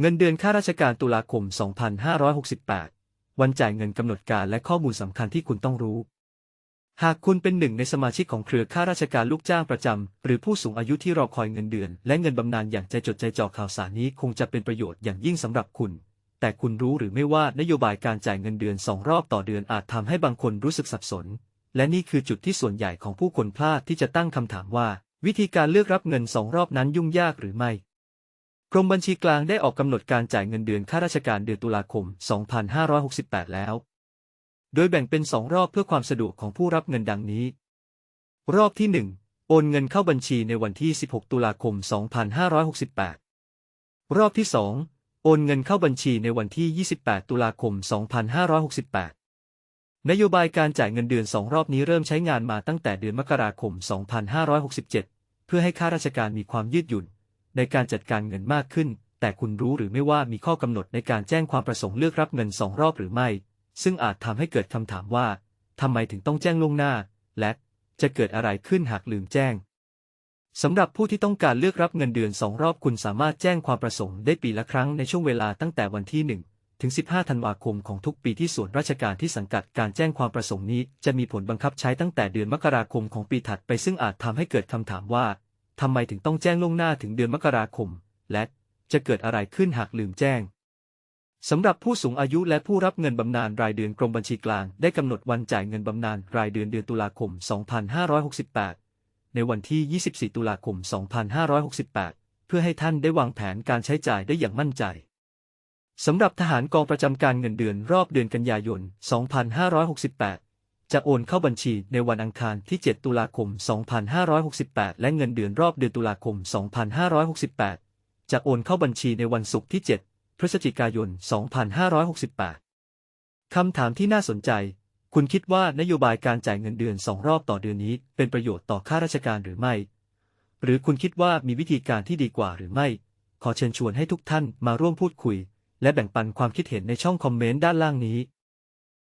เงินเดือนข้าราชการตุลาคม 2568 วันจ่ายเงินกำหนดการและข้อมูลสำคัญที่คุณต้องรู้ หากคุณเป็นหนึ่งในสมาชิกของเครือข้าราชการลูกจ้างประจำ หรือผู้สูงอายุที่รอคอยเงินเดือน และเงินบำนาญอย่างใจจดใจจ่อข่าวสารนี้คงจะเป็นประโยชน์อย่างยิ่งสำหรับคุณ แต่คุณรู้หรือไม่ว่านโยบายการจ่ายเงินเดือนสองรอบต่อเดือนอาจทำให้บางคนรู้สึกสับสน และนี่คือจุดที่ส่วนใหญ่ของผู้คนพลาดที่จะตั้งคำถามว่า วิธีการเลือกรับเงินสองรอบนั้นยุ่งยากหรือไม่ รมบัญชีกลางได้ออกกำหนดการจ่ายเงินเดือนข้าราชการเดือนตุลาคม 2568 แล้ว โดยแบ่งเป็นสองรอบเพื่อความสะดวกของผู้รับเงินดังนี้ รอบที่ 1 โอนเงินเข้าบัญชีในวันที่ 16 ตุลาคม 2568 รอบที่ 2 โอนเงินเข้าบัญชีในวันที่ 28 ตุลาคม 2568 นโยบายการจ่ายเงินเดือนสองรอบนี้เริ่มใช้งานมาตั้งแต่เดือนมกราคม 2567 เพื่อให้ข้าราชการมีความยืดหยุ่น ในการจัดการเงินมากขึ้น แต่คุณรู้หรือไม่ว่ามีข้อกำหนดในการแจ้งความประสงค์เลือกรับเงินสองรอบหรือไม่ ซึ่งอาจทำให้เกิดคำถามว่าทำไมถึงต้องแจ้งล่วงหน้า และจะเกิดอะไรขึ้นหากลืมแจ้งสำหรับผู้ที่ต้องการเลือกรับเงินเดือนสองรอบคุณสามารถแจ้งความประสงค์ได้ปีละครั้งในช่วงเวลาตั้งแต่วันที่ 1 ถึง 15 ธันวาคมของทุกปีที่ส่วนราชการที่สังกัดการแจ้งความประสงค์นี้ จะมีผลบังคับใช้ตั้งแต่เดือนมกราคมของปีถัดไปซึ่งอาจทำให้เกิดคำถามว่า ทำไมถึงต้องแจ้งล่วงหน้าถึงเดือนมกราคม และจะเกิดอะไรขึ้นหากลืมแจ้งสำหรับผู้สูงอายุและผู้รับเงินบำนาญรายเดือนกรมบัญชีกลาง ได้กำหนดวันจ่ายเงินบำนาญรายเดือนเดือนตุลาคม 2568 ในวันที่ 24 ตุลาคม 2568 เพื่อให้ท่านได้วางแผนการใช้จ่ายได้อย่างมั่นใจสำหรับทหารกองประจำการเงินเดือนรอบเดือนกันยายน 2568 จะโอนเข้าบัญชีในวันอังคารที่ 7 ตุลาคม 2568 และเงินเดือนรอบเดือนตุลาคม 2568 จะโอนเข้าบัญชีในวันศุกร์ที่ 7 พฤศจิกายน 2568 คำถามที่น่าสนใจ คุณคิดว่านโยบายการจ่ายเงินเดือนสองรอบต่อเดือนนี้เป็นประโยชน์ต่อข้าราชการหรือไม่ หรือคุณคิดว่ามีวิธีการที่ดีกว่าหรือไม่ ขอเชิญชวนให้ทุกท่านมาร่วมพูดคุย และแบ่งปันความคิดเห็นในช่องคอมเมนต์ด้านล่างนี้